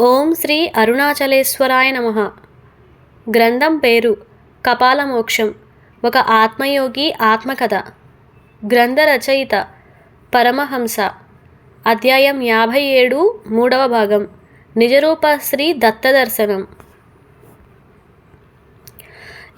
ఓం శ్రీ అరుణాచలేశ్వరాయ నమ. గ్రంథం పేరు కపాలమోక్షం. ఒక ఆత్మయోగి ఆత్మకథ. గ్రంథ రచయిత పరమహంస. అధ్యాయం యాభై ఏడు మూడవ భాగం. నిజరూప శ్రీ దత్తదర్శనం.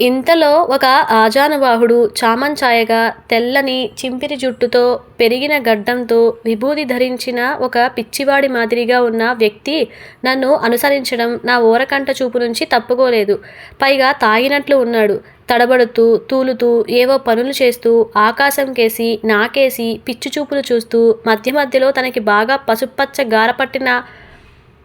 ఇంతలో ఒక ఆజానుబాహుడు చామంచాయగా తెల్లని చింపిరి జుట్టుతో పెరిగిన గడ్డంతో విభూది ధరించిన ఒక పిచ్చివాడి మాదిరిగా ఉన్న వ్యక్తి నన్ను అనుసరించడం నా ఓరకంట చూపు నుంచి తప్పుకోలేదు. పైగా తాగినట్లు ఉన్నాడు. తడబడుతూ తూలుతూ ఏవో పనులు చేస్తూ ఆకాశం కేసి నాకేసి పిచ్చి చూపులు చూస్తూ మధ్య మధ్యలో తనకి బాగా పసుపచ్చ గారపట్టిన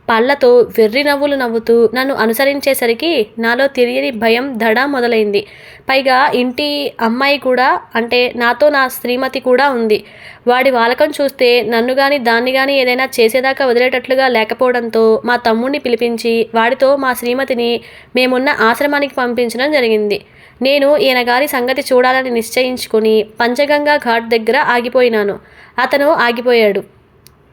పళ్ళతో వెర్రి నవ్వులు నవ్వుతూ నన్ను అనుసరించేసరికి నాలో తెలియని భయం దడ మొదలైంది. పైగా ఇంటి అమ్మాయి కూడా అంటే నాతో నా శ్రీమతి కూడా ఉంది. వాడి వాలకం చూస్తే నన్ను కానీ దాన్ని కానీ ఏదైనా చేసేదాకా వదిలేటట్లుగా లేకపోవడంతో మా తమ్ముడిని పిలిపించి వాడితో మా శ్రీమతిని మేమున్న ఆశ్రమానికి పంపించడం జరిగింది. నేను ఈయన గారి సంగతి చూడాలని నిశ్చయించుకుని పంచగంగా ఘాట్ దగ్గర ఆగిపోయినాను. అతను ఆగిపోయాడు.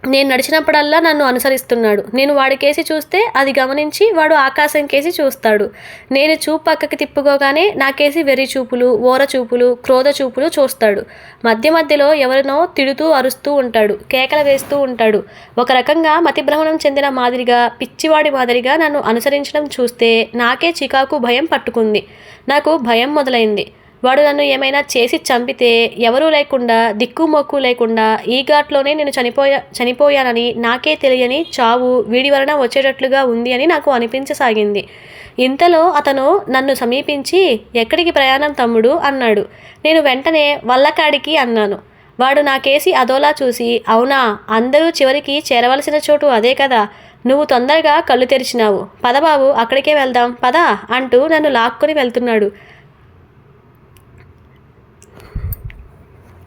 నేను నడిచినప్పుడల్లా నన్ను అనుసరిస్తున్నాడు. నేను వాడికేసి చూస్తే అది గమనించి వాడు ఆకాశం కేసి చూస్తాడు. నేను చూపు పక్కకి తిప్పుకోగానే నాకేసి వెర్రి చూపులు ఓర చూపులు క్రోధ చూపులు చూస్తాడు. మధ్య మధ్యలో ఎవరినో తిడుతూ అరుస్తూ ఉంటాడు కేకలు వేస్తూ ఉంటాడు. ఒక రకంగా మతిభ్రమణం చెందిన మాదిరిగా పిచ్చివాడి మాదిరిగా నన్ను అనుసరించడం చూస్తే నాకే చికాకు భయం పట్టుకుంది. నాకు భయం మొదలైంది. వాడు నన్ను ఏమైనా చేసి చంపితే ఎవరూ లేకుండా దిక్కుమొక్కు లేకుండా ఈ ఘాట్లోనే నేను చనిపోయా చనిపోయానని నాకే తెలియని చావు వీడి వలన వచ్చేటట్లుగా ఉంది అని నాకు అనిపించసాగింది. ఇంతలో అతను నన్ను సమీపించి ఎక్కడికి ప్రయాణం తమ్ముడు అన్నాడు. నేను వెంటనే వల్లకాడికి అన్నాను. వాడు నాకేసి అదోలా చూసి అవునా అందరూ చివరికి చేరవలసిన చోటు అదే కదా. నువ్వు తొందరగా కళ్ళు తెరిచినావు. పద బాబు అక్కడికే వెళ్దాం పద అంటూ నన్ను లాక్కొని వెళ్తున్నాడు.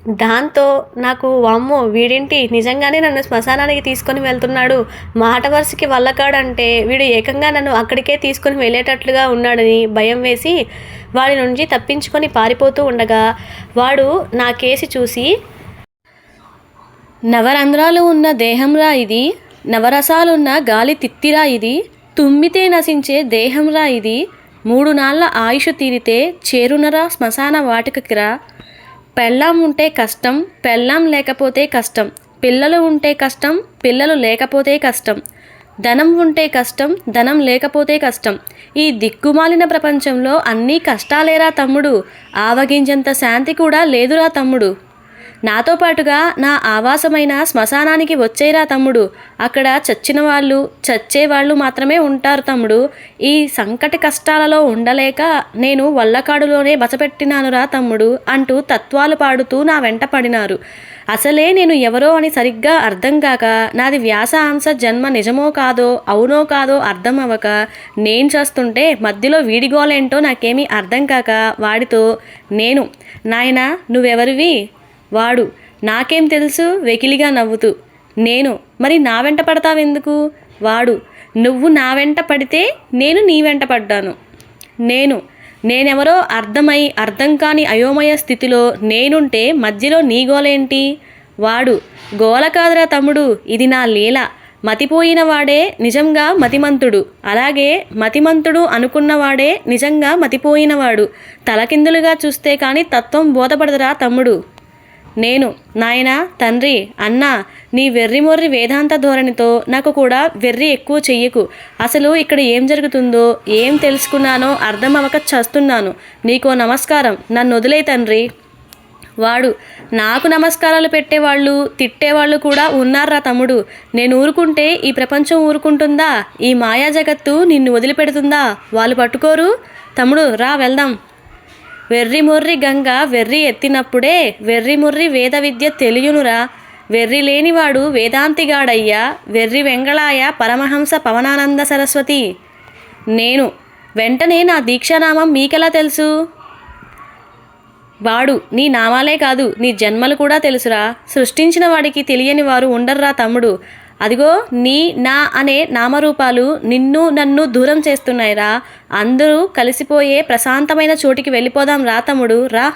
దాంతో నాకు వామ్మో వీడేంటి? నిజంగానే నన్ను శ్మశానానికి తీసుకొని వెళ్తున్నాడు. మాట వరుసకి వల్లకాడంటే వీడు ఏకంగా నన్ను అక్కడికే తీసుకొని వెళ్ళేటట్లుగా ఉన్నాడని భయం వేసి వాడి నుంచి తప్పించుకొని పారిపోతూ ఉండగా వాడు నా కేసి చూసి నవరంధ్రాలు ఉన్న దేహంరా ఇది. నవరసాలున్న గాలి తిత్తిరా ఇది. తుమ్మితే నశించే దేహంరా ఇది. మూడు నాళ్ళ ఆయుష్ తీరితే చేరునరా శ్మశాన వాటికకిరా. పెళ్ళాం ఉంటే కష్టం పెళ్ళాం లేకపోతే కష్టం. పిల్లలు ఉంటే కష్టం పిల్లలు లేకపోతే కష్టం. ధనం ఉంటే కష్టం ధనం లేకపోతే కష్టం. ఈ దిక్కుమాలిన ప్రపంచంలో అన్నీ కష్టాలేరా తమ్ముడు? ఆవగింజంత శాంతి కూడా లేదురా తమ్ముడు. నాతో పాటుగా నా ఆవాసమైన శ్మశానానికి వచ్చేరా తమ్ముడు. అక్కడ చచ్చిన వాళ్ళు చచ్చే వాళ్ళు మాత్రమే ఉంటారు తమ్ముడు. ఈ సంకట కష్టాలలో ఉండలేక నేను వల్లకాడులోనే బసపెట్టినానురా తమ్ముడు అంటూ తత్వాలు పాడుతూ నా వెంట పడినారు. అసలే నేను ఎవరో అని సరిగ్గా అర్థం కాక నాది వ్యాసాంశ జన్మ నిజమో కాదో అవునో కాదో అర్థం అవ్వక నేను చేస్తుంటే మధ్యలో వీడిగోలేంటో నాకేమీ అర్థం కాక వాడితో నేను నాయన నువ్వెవరివి? వాడు నాకేం తెలుసు? వెకిలిగా నవ్వుతూ నేను మరి నా వెంట పడతావెందుకు? వాడు నువ్వు నా వెంట పడితే నేను నీ వెంట పడ్డాను. నేను నేనెవరో అర్థమై అర్థం కాని అయోమయ స్థితిలో నేనుంటే మధ్యలో నీ గోలేంటి? వాడు గోల కాదురా తమ్ముడు ఇది నా లీల. మతిపోయిన వాడే నిజంగా మతిమంతుడు. అలాగే మతిమంతుడు అనుకున్నవాడే నిజంగా మతిపోయినవాడు తలకిందులుగా చూస్తే కానీ తత్వం బోధపడదురా తమ్ముడు. నేను నాయన తండ్రి అన్న నీ వెర్రిమొర్రి వేదాంత ధోరణితో నాకు కూడా వెర్రి ఎక్కువ చెయ్యకు. అసలు ఇక్కడ ఏం జరుగుతుందో ఏం తెలుసుకున్నానో అర్థం అవ్వక చస్తున్నాను. నీకో నమస్కారం. నన్ను వదిలే తండ్రి. వాడు నాకు నమస్కారాలు పెట్టేవాళ్ళు తిట్టేవాళ్ళు కూడా ఉన్నారా తమ్ముడు. నేను ఊరుకుంటే ఈ ప్రపంచం ఊరుకుంటుందా? ఈ మాయా జగత్తు నిన్ను వదిలిపెడుతుందా? వాళ్ళు పట్టుకోరు. తమ్ముడు రా వెళ్దాం. వెర్రి మొర్రి గంగ వెర్రి ఎత్తినప్పుడే వెర్రి ముర్రి వేద విద్య తెలియనురా. వెర్రి లేనివాడు వేదాంతిగాడయ్యా. వెర్రి వెంగళాయ పరమహంస పవనానంద సరస్వతి. నేను వెంటనే నా దీక్షానామం మీకెలా తెలుసు? వాడు నీ నామాలే కాదు నీ జన్మలు కూడా తెలుసురా. సృష్టించిన వాడికి తెలియని వారు ఉండర్రా తమ్ముడు. అదిగో నీ నా అనే నామరూపాలు నిన్ను నన్ను దూరం చేస్తున్నాయిరా. అందరూ కలిసిపోయే ప్రశాంతమైన చోటికి వెళ్ళిపోదాం రా తమ్ముడు రా.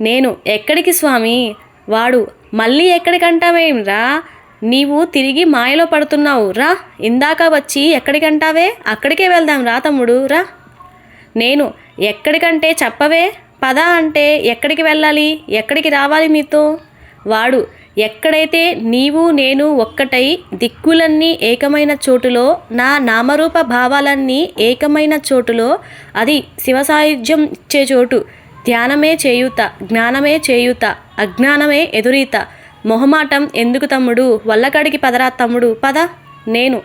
నేను ఎక్కడికి స్వామి? వాడు మళ్ళీ ఎక్కడికంటావేం రా? నీవు తిరిగి మాయలో పడుతున్నావు రా. ఇందాక వచ్చి ఎక్కడికంటావే? అక్కడికే వెళ్దాం రా తమ్ముడు రా. నేను ఎక్కడికంటే చెప్పవే? పద అంటే ఎక్కడికి వెళ్ళాలి? ఎక్కడికి రావాలి మీతో? వాడు ఎక్కడైతే నీవు నేను ఒక్కటై దిక్కులన్నీ ఏకమైన చోటులో నా నామరూప భావాలన్నీ ఏకమైన చోటులో అది శివ సాయుధ్యం ఇచ్చే చోటు. ధ్యానమే చేయుత జ్ఞానమే చేయుత అజ్ఞానమే ఎదురీత. మొహమాటం ఎందుకు తమ్ముడు? వల్లకాడికి పదరా తమ్ముడు? పద నేను.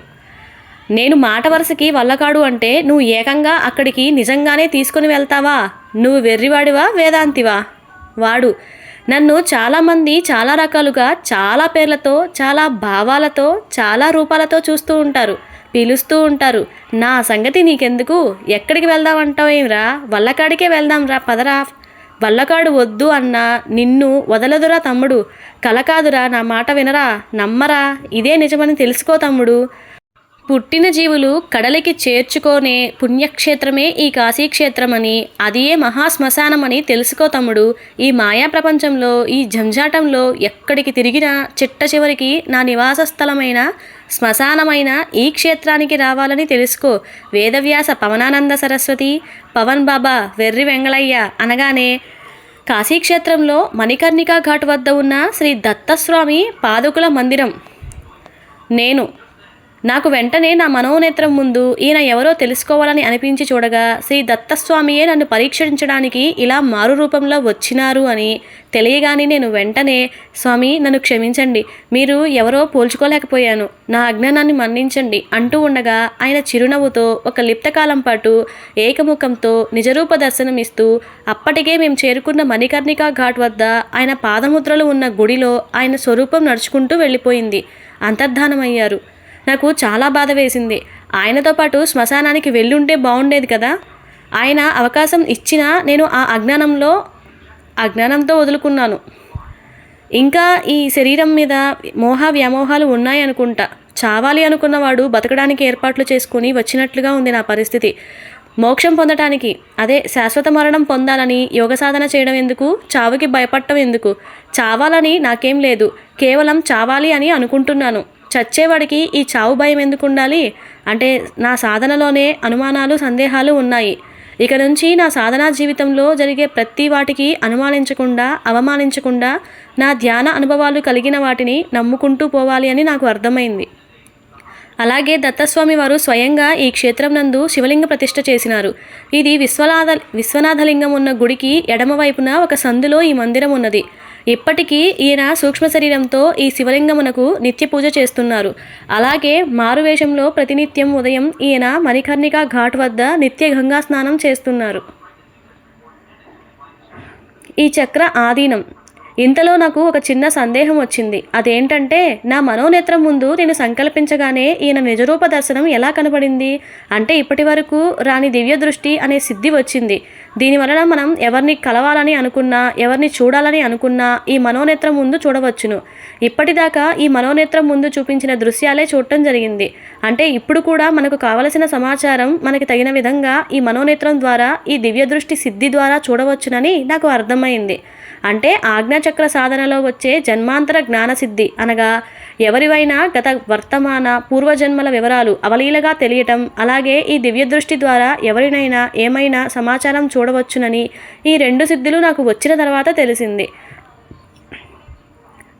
నేను మాట వరుసకి వల్లకాడు అంటే నువ్వు ఏకంగా అక్కడికి నిజంగానే తీసుకుని వెళ్తావా? నువ్వు వెర్రివాడివా? వేదాంతివా? వాడు. నన్ను చాలామంది చాలా రకాలుగా చాలా పేర్లతో చాలా భావాలతో చాలా రూపాలతో చూస్తూ ఉంటారు పిలుస్తూ ఉంటారు. నా సంగతి నీకెందుకు? ఎక్కడికి వెళ్దామంటావేమిరా వల్లకాడికే వెళ్దాం రా పదరా. వల్లకాడు వద్దు అన్నా నిన్ను వదలదురా తమ్ముడు. కల కాదురా నా మాట వినరా నమ్మరా. ఇదే నిజమని తెలుసుకో తమ్ముడు. పుట్టిన జీవులు కడలికి చేర్చుకోనే పుణ్యక్షేత్రమే ఈ కాశీక్షేత్రమని అదియే మహాశ్మశానమని తెలుసుకో తమ్ముడు. ఈ మాయా ప్రపంచంలో ఈ జంజాటంలో ఎక్కడికి తిరిగినా చిట్ట చివరికి నా నివాస స్థలమైన శ్మశానమైన ఈ క్షేత్రానికి రావాలని తెలుసుకో. వేదవ్యాస పవనానంద సరస్వతి పవన్ బాబా వెర్రి వెంగళయ్య అనగానే కాశీక్షేత్రంలో మణికర్ణికా ఘాట్ వద్ద ఉన్న శ్రీ దత్తస్వామి పాదుకుల మందిరం. నేను నాకు వెంటనే నా మనోనేత్రం ముందు ఈయన ఎవరో తెలుసుకోవాలని అనిపించి చూడగా శ్రీ దత్తస్వామియే నన్ను పరీక్షించడానికి ఇలా మారు రూపంలో వచ్చినారు అని తెలియగానే నేను వెంటనే స్వామి నన్ను క్షమించండి. మీరు ఎవరో పోల్చుకోలేకపోయాను. నా అజ్ఞానాన్ని మన్నించండి అంటూ ఉండగా ఆయన చిరునవ్వుతో ఒక లిప్తకాలం పాటు ఏకముఖంతో నిజరూప దర్శనమిస్తూ అప్పటికే మేము చేరుకున్న మణికర్ణికా ఘాట్ వద్ద ఆయన పాదముద్రలు ఉన్న గుడిలో ఆయన స్వరూపం నడుచుకుంటూ వెళ్ళిపోయింది. అంతర్ధానమయ్యారు. నాకు చాలా బాధ వేసింది. ఆయనతో పాటు శ్మశానానికి వెళ్ళుంటే బాగుండేది కదా. ఆయన అవకాశం ఇచ్చినా నేను ఆ అజ్ఞానంలో అజ్ఞానంతో వదులుకున్నాను. ఇంకా ఈ శరీరం మీద మోహ వ్యామోహాలు ఉన్నాయనుకుంటా చావాలి అనుకున్నవాడు బతకడానికి ఏర్పాట్లు చేసుకుని వచ్చినట్లుగా ఉంది నా పరిస్థితి. మోక్షం పొందటానికి అదే శాశ్వత మరణం పొందాలని యోగ సాధన చేయడం ఎందుకు? చావుకి భయపడటం ఎందుకు? చావాలని నాకేం లేదు. కేవలం చావాలి అని అనుకుంటున్నాను. చచ్చేవాడికి ఈ చావు భయం ఎందుకు ఉండాలి? అంటే నా సాధనలోనే అనుమానాలు సందేహాలు ఉన్నాయి. ఇక నుంచి నా సాధనా జీవితంలో జరిగే ప్రతి వాటికి అనుమానించకుండా అవమానించకుండా నా ధ్యాన అనుభవాలు కలిగిన వాటిని నమ్ముకుంటూ పోవాలి అని నాకు అర్థమైంది. అలాగే దత్తస్వామి వారు స్వయంగా ఈ క్షేత్రం నందు శివలింగ ప్రతిష్ఠ చేసినారు. ఇది విశ్వనాథ విశ్వనాథలింగం ఉన్న గుడికి ఎడమవైపున ఒక సందులో ఈ మందిరం ఉన్నది. ఇప్పటికీ ఈయన సూక్ష్మ శరీరంతో ఈ శివలింగమునకు నిత్య పూజ చేస్తున్నారు. అలాగే మారువేషంలో ప్రతినిత్యం ఉదయం ఈయన మణికర్ణిక ఘాట్ వద్ద నిత్య గంగా స్నానం చేస్తున్నారు. ఈ చక్ర ఆధీనం. ఇంతలో నాకు ఒక చిన్న సందేహం వచ్చింది. అదేంటంటే నా మనోనేత్రం ముందు నేను సంకల్పించగానే ఈయన నిజరూప దర్శనం ఎలా కనబడింది? అంటే ఇప్పటి వరకు రాని దివ్య దృష్టి అనే సిద్ధి వచ్చింది. దీనివలన మనం ఎవరిని కలవాలని అనుకున్నా ఎవరిని చూడాలని అనుకున్నా ఈ మనోనేత్రం ముందు చూడవచ్చును. ఇప్పటిదాకా ఈ మనోనేత్రం ముందు చూపించిన దృశ్యాలే చూడటం జరిగింది. అంటే ఇప్పుడు కూడా మనకు కావలసిన సమాచారం మనకి తగిన విధంగా ఈ మనోనేత్రం ద్వారా ఈ దివ్య దృష్టి సిద్ధి ద్వారా చూడవచ్చునని నాకు అర్థమైంది. అంటే ఆజ్ఞాచక్ర సాధనలో వచ్చే జన్మాంతర జ్ఞానసిద్ధి అనగా ఎవరివైనా గత వర్తమాన పూర్వజన్మల వివరాలు అవలీలగా తెలియటం అలాగే ఈ దివ్యదృష్టి ద్వారా ఎవరినైనా ఏమైనా సమాచారం చూడవచ్చునని ఈ రెండు సిద్ధులు నాకు వచ్చిన తర్వాత తెలిసింది.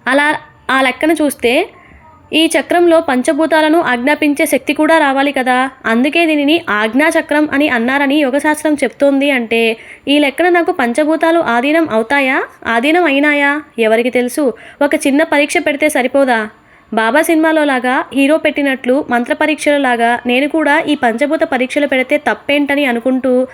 అలా ఆ లెక్కన చూస్తే ఈ చక్రంలో పంచభూతాలను ఆజ్ఞాపించే శక్తి కూడా రావాలి కదా. అందుకే దీనిని ఆజ్ఞాచక్రం అని అన్నారని యోగశాస్త్రం చెప్తోంది అంటే ఈ లెక్కన నాకు పంచభూతాలు ఆధీనం అవుతాయా? ఆధీనం అయినాయా? ఎవరికి తెలుసు? ఒక చిన్న పరీక్ష పెడితే సరిపోదా? బాబా సినిమాలో లాగా హీరో పెట్టినట్లు మంత్ర పరీక్షలలాగా నేను కూడా ఈ పంచభూత పరీక్షలు పెడితే తప్పేంటని అనుకుంటూ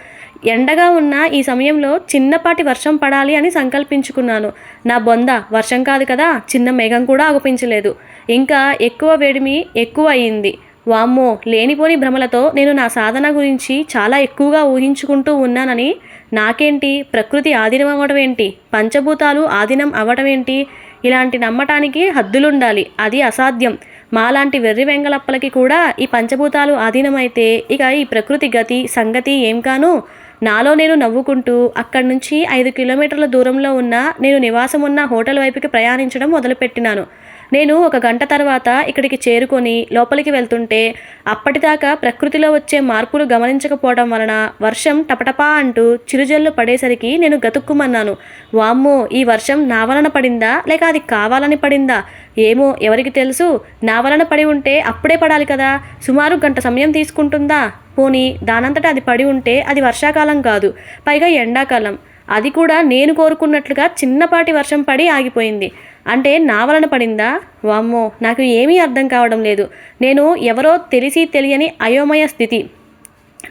ఎండగా ఉన్న ఈ సమయంలో చిన్నపాటి వర్షం పడాలి అని సంకల్పించుకున్నాను. నా బొంద వర్షం కాదు కదా చిన్న మేఘం కూడా ఆగుపించలేదు. ఇంకా ఎక్కువ వేడిమి ఎక్కువ అయింది వామ్మో లేనిపోని భ్రమలతో నేను నా సాధన గురించి చాలా ఎక్కువగా ఊహించుకుంటూ ఉన్నానని నాకేంటి? ప్రకృతి ఆధీనం అవ్వడం ఏంటి? పంచభూతాలు ఆధీనం అవ్వడం ఏంటి? ఇలాంటి నమ్మటానికి హద్దులుండాలి. అది అసాధ్యం. మాలాంటి వెర్రి వెంగళప్పలకి కూడా ఈ పంచభూతాలు ఆధీనమైతే ఇక ఈ ప్రకృతి గతి సంగతి ఏం కాను? నాలో నేను నవ్వుకుంటూ అక్కడి నుంచి ఐదు కిలోమీటర్ల దూరంలో ఉన్న నేను నివాసం ఉన్న హోటల్ వైపుకి ప్రయాణించడం మొదలుపెట్టినాను. నేను ఒక గంట తర్వాత ఇక్కడికి చేరుకొని లోపలికి వెళ్తుంటే అప్పటిదాకా ప్రకృతిలో వచ్చే మార్పులు గమనించకపోవడం వలన వర్షం టపటపా అంటూ చిరుజల్లు పడేసరికి నేను గతుక్కుమన్నాను. వామ్మో ఈ వర్షం నా వలన పడిందా? లేక అది కావాలని పడిందా? ఏమో ఎవరికి తెలుసు? నా వలన పడి ఉంటే అప్పుడే పడాలి కదా? సుమారు గంట సమయం తీసుకుంటుందా? పోనీ దానంతటా అది పడి ఉంటే అది వర్షాకాలం కాదు పైగా ఎండాకాలం. అది కూడా నేను కోరుకున్నట్లుగా చిన్నపాటి వర్షం పడి ఆగిపోయింది. అంటే నా వలన పడిందా? వామ్మో నాకు ఏమీ అర్థం కావడం లేదు. నేను ఎవరో తెలిసి తెలియని అయోమయ స్థితి.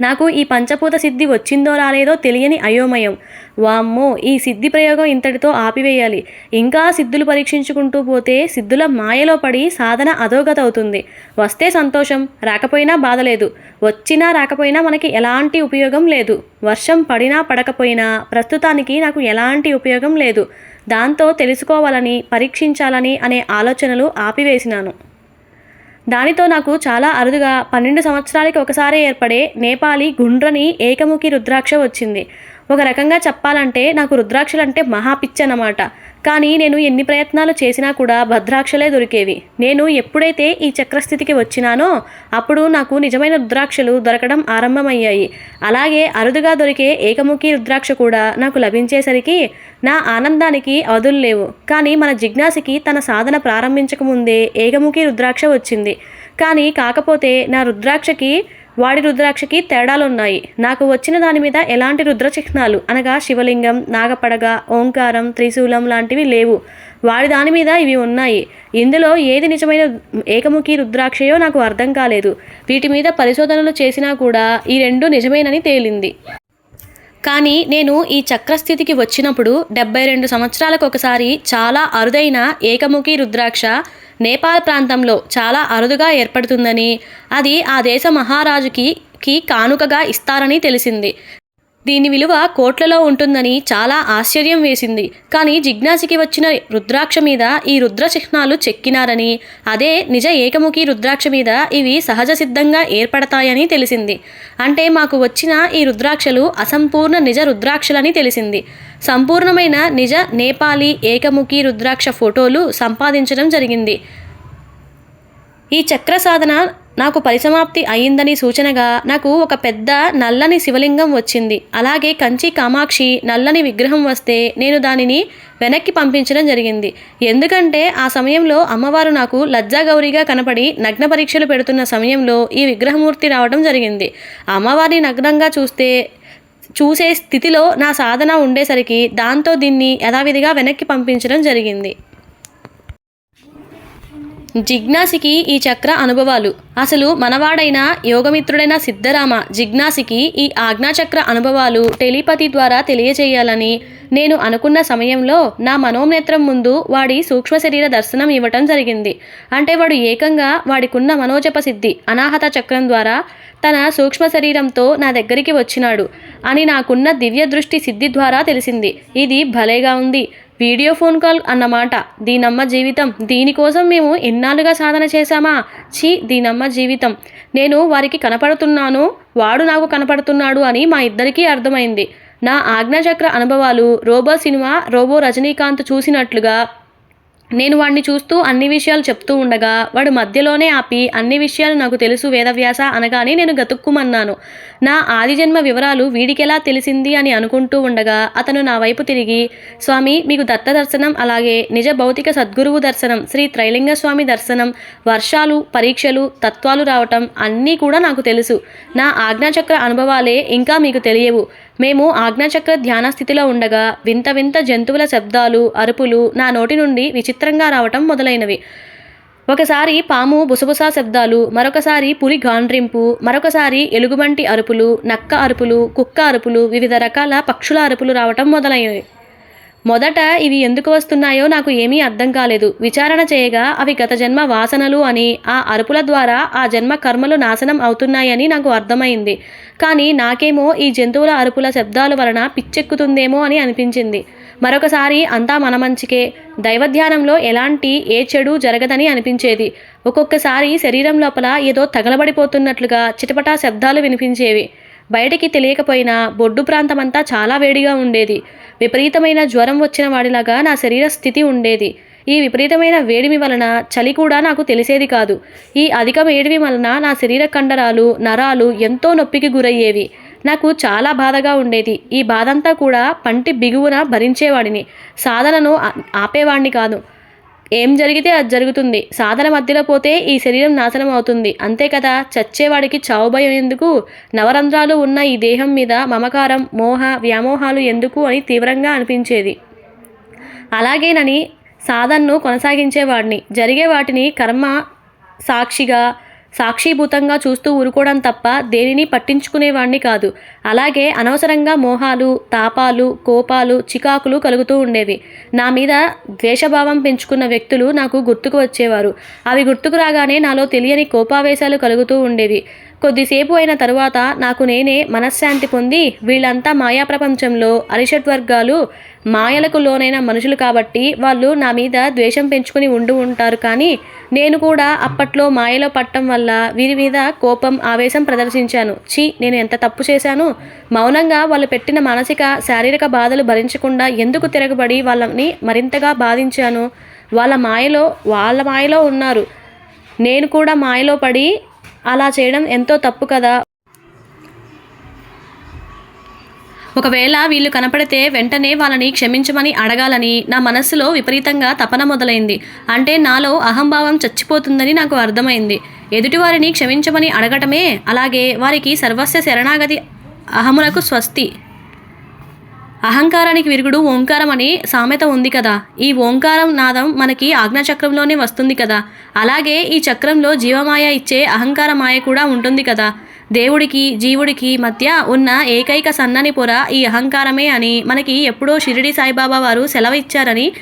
నాకు ఈ పంచభూత సిద్ధి వచ్చిందో రాలేదో తెలియని అయోమయం. వామ్మో ఈ సిద్ధి ప్రయోగం ఇంతటితో ఆపివేయాలి. ఇంకా సిద్ధులు పరీక్షించుకుంటూ పోతే సిద్ధుల మాయలో పడి సాధన అధోగత అవుతుంది. వస్తే సంతోషం రాకపోయినా బాధ లేదు. వచ్చినా రాకపోయినా మనకి ఎలాంటి ఉపయోగం లేదు. వర్షం పడినా పడకపోయినా ప్రస్తుతానికి నాకు ఎలాంటి ఉపయోగం లేదు. దాంతో తెలుసుకోవాలని పరీక్షించాలని అనే ఆలోచనలు ఆపివేసినాను. దానితో నాకు చాలా అరుదుగా పన్నెండు సంవత్సరాలకి ఒకసారి ఏర్పడే నేపాలీ గుండ్రని ఏకముఖి రుద్రాక్ష వచ్చింది. ఒక రకంగా చెప్పాలంటే నాకు రుద్రాక్షలంటే మహాపిచ్చి అన్నమాట కానీ నేను ఎన్ని ప్రయత్నాలు చేసినా కూడా భద్రాక్షలే దొరికేవి. నేను ఎప్పుడైతే ఈ చక్రస్థితికి వచ్చినానో అప్పుడు నాకు నిజమైన రుద్రాక్షలు దొరకడం ఆరంభమయ్యాయి. అలాగే అరుదుగా దొరికే ఏకముఖి రుద్రాక్ష కూడా నాకు లభించేసరికి నా ఆనందానికి అవధులు లేవు. కానీ మన జిజ్ఞాసికి తన సాధన ప్రారంభించకముందే ఏకముఖి రుద్రాక్ష వచ్చింది. కానీ కాకపోతే నా రుద్రాక్షకి వాడి రుద్రాక్షకి తేడాలున్నాయి. నాకు వచ్చిన దాని మీద ఎలాంటి రుద్ర చిహ్నాలు అనగా శివలింగం నాగపడగ ఓంకారం త్రిశూలం లాంటివి లేవు. వాడి దాని మీద ఇవి ఉన్నాయి. ఇందులో ఏది నిజమైన ఏకముఖి రుద్రాక్షయో నాకు అర్థం కాలేదు. వీటి మీద పరిశోధనలు చేసినా కూడా ఈ రెండు నిజమేనని తేలింది. కానీ నేను ఈ చక్రస్థితికి వచ్చినప్పుడు డెబ్బై రెండు సంవత్సరాలకు ఒకసారి చాలా అరుదైన ఏకముఖి రుద్రాక్ష నేపాల్ ప్రాంతంలో చాలా అరుదుగా ఏర్పడుతుందని అది ఆ దేశ మహారాజుకి కి కానుకగా ఇస్తారని తెలిసింది. దీని విలువ కోట్లలో ఉంటుందని చాలా ఆశ్చర్యం వేసింది. కానీ జిజ్ఞాసికి వచ్చిన రుద్రాక్ష మీద ఈ రుద్ర చిహ్నాలు చెక్కినారని అదే నిజ ఏకముఖి రుద్రాక్ష మీద ఇవి సహజ సిద్ధంగా ఏర్పడతాయని తెలిసింది. అంటే మాకు వచ్చిన ఈ రుద్రాక్షలు అసంపూర్ణ నిజ రుద్రాక్షలని తెలిసింది. సంపూర్ణమైన నిజ నేపాలీ ఏకముఖి రుద్రాక్ష ఫోటోలు సంపాదించడం జరిగింది. ఈ చక్ర సాధన నాకు పరిసమాప్తి అయిందని సూచనగా నాకు ఒక పెద్ద నల్లని శివలింగం వచ్చింది. అలాగే కంచి కామాక్షి నల్లని విగ్రహం వస్తే నేను దానిని వెనక్కి పంపించడం జరిగింది. ఎందుకంటే ఆ సమయంలో అమ్మవారు నాకు లజ్జాగౌరిగా కనపడి నగ్న పరీక్షలు పెడుతున్న సమయంలో ఈ విగ్రహమూర్తి రావడం జరిగింది. అమ్మవారిని నగ్నంగా చూస్తే చూసే స్థితిలో నా సాధన ఉండేసరికి దాంతో దీన్ని యథావిధిగా వెనక్కి పంపించడం జరిగింది. జిజ్ఞాసికి ఈ చక్ర అనుభవాలు. అసలు మనవాడైన యోగమిత్రుడైన సిద్ధరామ జిజ్ఞాసికి ఈ ఆజ్ఞాచక్ర అనుభవాలు టెలిపతి ద్వారా తెలియజేయాలని నేను అనుకున్న సమయంలో నా మనోనేత్రం ముందు వాడి సూక్ష్మ శరీర దర్శనం ఇవ్వటం జరిగింది. అంటే వాడు ఏకంగా వాడికున్న మనోజప సిద్ధి అనాహత చక్రం ద్వారా తన సూక్ష్మ శరీరంతో నా దగ్గరికి వచ్చినాడు అని నాకున్న దివ్య దృష్టి సిద్ధి ద్వారా తెలిసింది. ఇది భలేగా ఉంది. వీడియో ఫోన్ కాల్ అన్నమాట. దీనమ్మ జీవితం. దీనికోసం మేము ఎన్నాళ్ళుగా సాధన చేశామా? ఛీ దీనమ్మ జీవితం. నేను వారికి కనపడుతున్నాను. వాడు నాకు కనపడుతున్నాడు అని మా ఇద్దరికీ అర్థమైంది. నా ఆజ్ఞాచక్ర అనుభవాలు రోబో సినిమా రోబో రజనీకాంత్ చూసినట్లుగా నేను వాడిని చూస్తూ అన్ని విషయాలు చెప్తూ ఉండగా వాడు మధ్యలోనే ఆపి అన్ని విషయాలు నాకు తెలుసు వేదవ్యాస అనగానే నేను గతుక్కుమన్నాను. నా ఆదిజన్మ వివరాలు వీడికెలా తెలిసింది అని అనుకుంటూ ఉండగా అతను నా వైపు తిరిగి స్వామి మీకు దత్త దర్శనం అలాగే నిజ భౌతిక సద్గురువు దర్శనం శ్రీ త్రైలింగ స్వామి దర్శనం వర్షాలు పరీక్షలు తత్వాలు రావటం అన్నీ కూడా నాకు తెలుసు. నా ఆజ్ఞాచక్ర అనుభవాలే ఇంకా మీకు తెలియవు. మేము ఆజ్ఞాచక్ర ధ్యాన స్థితిలో ఉండగా వింత వింత జంతువుల శబ్దాలు అరుపులు నా నోటి నుండి విచిత్రంగా రావటం మొదలైనవి. ఒకసారి పాము బుసబుసా శబ్దాలు మరొకసారి పులి గాండ్రింపు మరొకసారి ఎలుగుబంటి అరుపులు నక్క అరుపులు కుక్క అరుపులు వివిధ రకాల పక్షుల అరుపులు రావటం మొదలైనవి. మొదట ఇవి ఎందుకు వస్తున్నాయో నాకు ఏమీ అర్థం కాలేదు. విచారణ చేయగా అవి గత జన్మ వాసనలు అని ఆ అరుపుల ద్వారా ఆ జన్మ కర్మలు నాశనం అవుతున్నాయని నాకు అర్థమైంది. కానీ నాకేమో ఈ జంతువుల అరుపుల శబ్దాల వలన పిచ్చెక్కుతుందేమో అని అనిపించింది. మరొకసారి అంతా మన మంచికే దైవధ్యానంలో ఎలాంటి ఏ చెడు జరగదని అనిపించేది. ఒక్కొక్కసారి శరీరం లోపల ఏదో తగలబడిపోతున్నట్లుగా చిటపటా శబ్దాలు వినిపించేవి. బయటికి తెలియకపోయినా బొడ్డు ప్రాంతమంతా చాలా వేడిగా ఉండేది. విపరీతమైన జ్వరం వచ్చిన వాడిలాగా నా శరీర స్థితి ఉండేది. ఈ విపరీతమైన వేడిమి వలన చలి కూడా నాకు తెలిసేది కాదు. ఈ అధిక వేడిమి వలన నా శరీర కండరాలు నరాలు ఎంతో నొప్పికి గురయ్యేవి. నాకు చాలా బాధగా ఉండేది. ఈ బాధంతా కూడా పంటి బిగువున భరించేవాడిని. సాధనను ఆపేవాడిని కాదు. ఏం జరిగితే అది జరుగుతుంది. సాధన మధ్యలో పోతే ఈ శరీరం నాశనం అవుతుంది. అంతే కదా? చచ్చేవాడికి చావు భయం ఎందుకు? నవరంధ్రాలు ఉన్న ఈ దేహం మీద మమకారం మోహ వ్యామోహాలు ఎందుకు అని తీవ్రంగా అనిపించేది. అలాగేనని సాధనను కొనసాగించేవాడిని. జరిగే వాటిని కర్మ సాక్షిగా సాక్షిభూతంగా చూస్తూ ఊరుకోవడం తప్ప దేనిని పట్టించుకునేవాణ్ణి కాదు. అలాగే అనవసరంగా మోహాలు తాపాలు కోపాలు చికాకులు కలుగుతూ ఉండేవి. నా మీద ద్వేషభావం పెంచుకున్న వ్యక్తులు నాకు గుర్తుకు వచ్చేవారు. అవి గుర్తుకు రాగానే నాలో తెలియని కోపావేశాలు కలుగుతూ ఉండేవి. కొద్దిసేపు అయిన తరువాత నాకు నేనే మనశ్శాంతి పొంది వీళ్ళంతా మాయా ప్రపంచంలో అరిషడ్ వర్గాలు మాయలకు లోనైన మనుషులు కాబట్టి వాళ్ళు నా మీద ద్వేషం పెంచుకుని ఉండు ఉంటారు కానీ నేను కూడా అప్పట్లో మాయలో పట్టడం వల్ల వీరి మీద కోపం ఆవేశం ప్రదర్శించాను. ఛీ నేను ఎంత తప్పు చేశాను? మౌనంగా వాళ్ళు పెట్టిన మానసిక శారీరక బాధలు భరించకుండా ఎందుకు తిరగబడి వాళ్ళని మరింతగా బాధించాను? వాళ్ళ మాయలో వాళ్ళ మాయలో ఉన్నారు. నేను కూడా మాయలో పడి అలా చేయడం ఎంతో తప్పు కదా? ఒకవేళ వీళ్ళు కనపడితే వెంటనే వాళ్ళని క్షమించమని అడగాలని నా మనస్సులో విపరీతంగా తపన మొదలైంది. అంటే నాలో అహంభావం చచ్చిపోతుందని నాకు అర్థమైంది. ఎదుటివారిని క్షమించమని అడగటమే అలాగే వారికి సర్వస్వ శరణాగతి అహములకు స్వస్తి. అహంకారానికి విరుగుడు ఓంకారం అని సామెత ఉంది కదా. ఈ ఓంకారం నాదం మనకి ఆజ్ఞాచక్రంలోనే వస్తుంది కదా. అలాగే ఈ చక్రంలో జీవమాయ ఇచ్చే అహంకార మాయ కూడా ఉంటుంది కదా. దేవుడికి జీవుడికి మధ్య ఉన్న ఏకైక సన్నని పొర ఈ అహంకారమే అని మనకి ఎప్పుడో షిరిడి సాయిబాబా వారు సెలవు ఇచ్చారని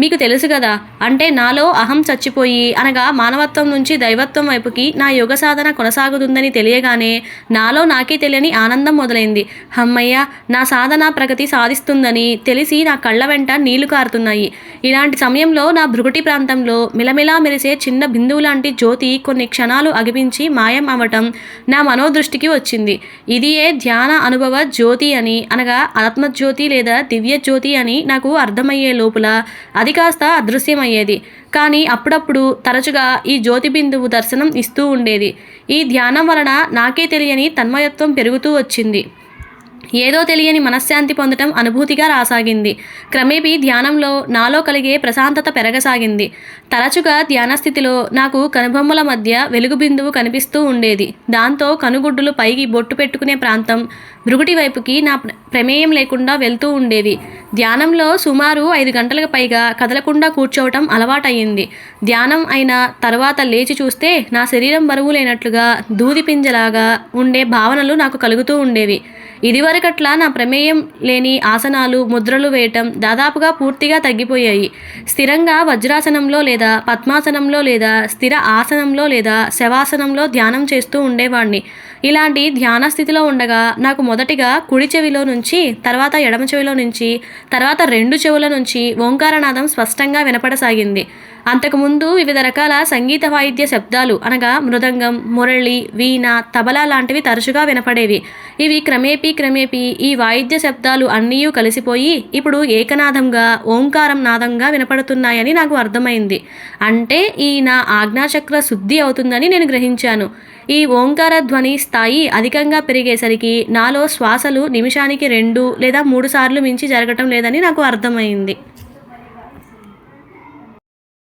మీకు తెలుసు కదా అంటే నాలో అహం చచ్చిపోయి అనగా మానవత్వం నుంచి దైవత్వం వైపుకి నా యోగ సాధన కొనసాగుతుందని తెలియగానే నాలో నాకే తెలియని ఆనందం మొదలైంది. హమ్మయ్య నా సాధన ప్రగతి సాధిస్తుందని తెలిసి నా కళ్ళ వెంట నీళ్ళు కారుతున్నాయి. ఇలాంటి సమయంలో నా భృగుటి ప్రాంతంలో మిలమిలా మెరిసే చిన్న బిందువు లాంటి జ్యోతి కొన్ని క్షణాలు అగిపించి మాయం అవటం నా మనోదృష్టికి వచ్చింది. ఇది ఏ ధ్యాన అనుభవ జ్యోతి అని అనగా ఆత్మజ్యోతి లేదా దివ్య జ్యోతి అని నాకు అర్థమయ్యే లోపల అది కాస్త అదృశ్యమయ్యేది. కానీ అప్పుడప్పుడు తరచుగా ఈ జ్యోతి బిందువు దర్శనం ఇస్తూ ఉండేది. ఈ ధ్యానం వలన నాకే తెలియని తన్మయత్వం పెరుగుతూ వచ్చింది. ఏదో తెలియని మనశ్శాంతి పొందటం అనుభూతిగా రాసాగింది. క్రమేపీ ధ్యానంలో నాలో కలిగే ప్రశాంతత పెరగసాగింది. తరచుగా ధ్యాన స్థితిలో నాకు కనుబొమ్మల మధ్య వెలుగు బిందువు కనిపిస్తూ ఉండేది. దాంతో కనుగుడ్డులు పైకి బొట్టు పెట్టుకునే ప్రాంతం భృగుటి వైపుకి నా ప్రమేయం లేకుండా వెళ్తూ ఉండేవి. ధ్యానంలో సుమారు ఐదు గంటలకు పైగా కదలకుండా కూర్చోవటం అలవాటయ్యింది. ధ్యానం అయిన తర్వాత లేచి చూస్తే నా శరీరం బరువు లేనట్లుగా దూది పింజలాగా ఉండే భావనలు నాకు కలుగుతూ ఉండేవి. ఇదివరకట్లా నా ప్రమేయం లేని ఆసనాలు ముద్రలు వేయటం దాదాపుగా పూర్తిగా తగ్గిపోయాయి. స్థిరంగా వజ్రాసనంలో లేదా పద్మాసనంలో లేదా స్థిర ఆసనంలో లేదా శవాసనంలో ధ్యానం చేస్తూ ఉండేవాడిని ఇలాంటి ధ్యాన స్థితిలో ఉండగా నాకు మొదటిగా కుడి చెవిలో నుంచి తర్వాత ఎడమ చెవిలో నుంచి తర్వాత రెండు చెవుల నుంచి ఓంకారనాదం స్పష్టంగా వినపడసాగింది. అంతకుముందు వివిధ రకాల సంగీత వాయిద్య శబ్దాలు అనగా మృదంగం మురళి వీణ తబలా లాంటివి తరచుగా వినపడేవి. ఇవి క్రమేపీ క్రమేపీ ఈ వాయిద్య శబ్దాలు అన్నీ కలిసిపోయి ఇప్పుడు ఏకనాదంగా ఓంకారం నాదంగా వినపడుతున్నాయని నాకు అర్థమైంది. అంటే ఈ నా ఆజ్ఞాచక్ర శుద్ధి అవుతుందని నేను గ్రహించాను. ఈ ఓంకార ధ్వని స్థాయి అధికంగా పెరిగేసరికి నాలో శ్వాసలు నిమిషానికి రెండు లేదా మూడు సార్లు మించి జరగటం లేదని నాకు అర్థమైంది.